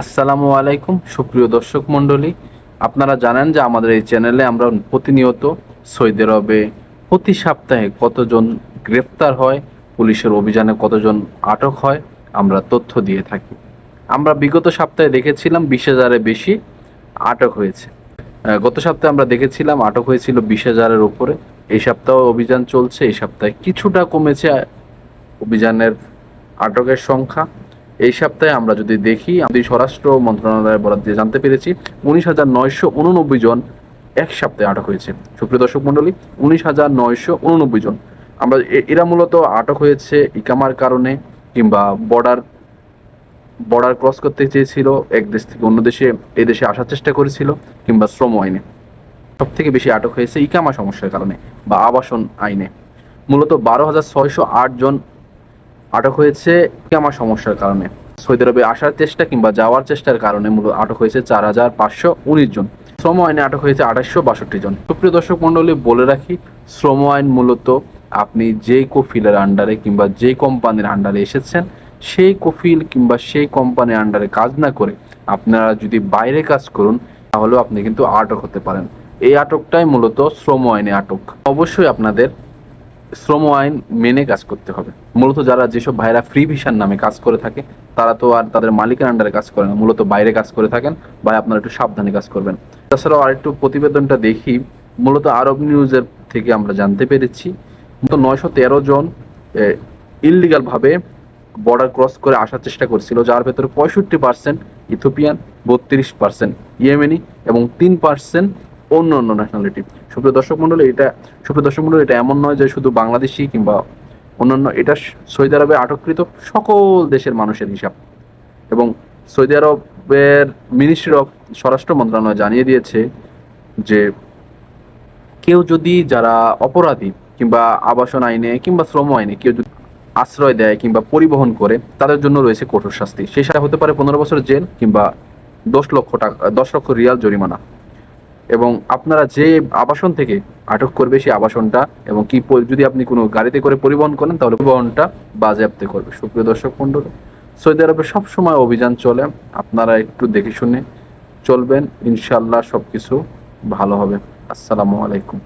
আসসালামু আলাইকুম, সুপ্রিয় দর্শক মণ্ডলী। আপনারা জানেন যে আমাদের এই চ্যানেলে আমরা প্রতিনিয়ত সৌদি আরবে প্রতি সপ্তাহে কতজন গ্রেফতার হয়, পুলিশের অভিযানে কতজন আটক হয়, আমরা তথ্য দিয়ে থাকি। আমরা বিগত সপ্তাহে দেখেছিলাম বিশ হাজারের বেশি আটক হয়েছে। গত সপ্তাহে আমরা দেখেছিলাম আটক হয়েছিল বিশ হাজারের উপরে। এই সপ্তাহে অভিযান চলছে, এই সপ্তাহে কিছুটা কমেছে, অভিযানের আটকের সংখ্যা। এই সপ্তাহে আমরা যদি দেখি, আমাদের স্বরাষ্ট্র মন্ত্রণালয়ের বরাদ দিয়ে জানতে পেরেছি, উনিশ হাজার নয়শো উননব্বই জন এক সপ্তাহে আটক হয়েছে। সুপ্রিয় দর্শক মণ্ডলী, উনিশ হাজার নয়শো উননব্বই জন। আমরা এ- এরা মূলত আটক হয়েছে ইকামার কারণে কিংবা বর্ডার বর্ডার ক্রস করতে চেয়েছিল, এক দেশ থেকে অন্য দেশে, এই দেশে আসার চেষ্টা করেছিল, কিংবা শ্রম আইনে। সব থেকে বেশি আটক হয়েছে ইকামা সমস্যার কারণে বা আবাসন আইনে। মূলত বারো হাজার ছয়শো আট জন আটক হয়েছে ইকামা সমস্যার কারণে? সৌদি আরবে আসার চেষ্টা কিংবা যাওয়ার চেষ্টার কারণে মূলত আটক হয়েছে চার হাজার পাঁচশো উনিশ জন। শ্রম আইনে আটক হয়েছে আঠাশশো বাষট্টি জন। সুপ্রিয় দর্শক মণ্ডলী, বলে রাখি, শ্রম আইন মূলত আপনি যেই কফিলের আন্ডারে কিংবা যেই কোম্পানির আন্ডারে এসেছেন, সেই কফিল কিংবা সেই কোম্পানির আন্ডারে কাজ না করে আপনারা যদি বাইরে কাজ করুন, তাহলেও আপনি কিন্তু আটক হতে পারেন। এই আটকটাই মূলত শ্রম আইনে আটক। অবশ্যই আপনাদের শ্রম আইন মেনে কাজ করতে হবে। মূলত যারা যেসব ভাইরা ফ্রি ভিসার নামে কাজ করে থাকে, তারা তো আর তাদের মালিকের আন্ডারে কাজ করে না। মূলত বাইরে কাজ করে থাকেন, ভাই আপনারা একটু সাবধানে কাজ করবেন। তাছাড়াও আরেকটু প্রতিবেদনটা দেখি, মূলত আরব নিউজের থেকে আমরা জানতে পেরেছি, মূলত নয়শো তেরো জন ইললিগাল ভাবে বর্ডার ক্রস করে আসার চেষ্টা করছিল, যার ভেতরে পঁয়ষট্টি পার্সেন্ট ইথোপিয়ান বত্রিশ পার্সেন্ট ইয়েমেনি এবং তিন পার্সেন্ট অন্য অন্য ন্যাশনালিটি সুপ্রিয় দর্শক মণ্ডলী এটা সুপ্রিয় দর্শক মণ্ডলী এটা এমন নয় যে শুধু বাংলাদেশি কিংবা অন্যান্য, এটা সৌদি আরবে আটককৃত সকল দেশের মানুষের হিসাব। এবং সৌদি আরবের মিনিস্ট্রি অফ স্বরাষ্ট্র মন্ত্রণালয় জানিয়ে দিয়েছে যে কেউ যদি যারা অপরাধী কিংবা আবাসন আইনে কিংবা শ্রম আইনে কেউ যদি আশ্রয় দেয় কিংবা পরিবহন করে, তাদের জন্য রয়েছে কঠোর শাস্তি। সেই সাথে হতে পারে পনেরো বছর জেল কিংবা দশ লক্ষ টাকা দশ লক্ষ রিয়াল জরিমানা। এবং আপনারা যে আবাসন থেকে আটক করবে সেই আবাসনটা এবং কি যদি আপনি কোনো গাড়িতে করে পরিবহন করেন, তাহলে পরিবহনটা বাজেয়াপ্ত করবে। সুপ্রিয় দর্শক মণ্ডল, সৌদি আরবে সবসময় অভিযান চলে। আপনারা একটু দেখে শুনে চলবেন। ইনশাল্লাহ সব কিছু ভালো হবে। আসসালামু আলাইকুম।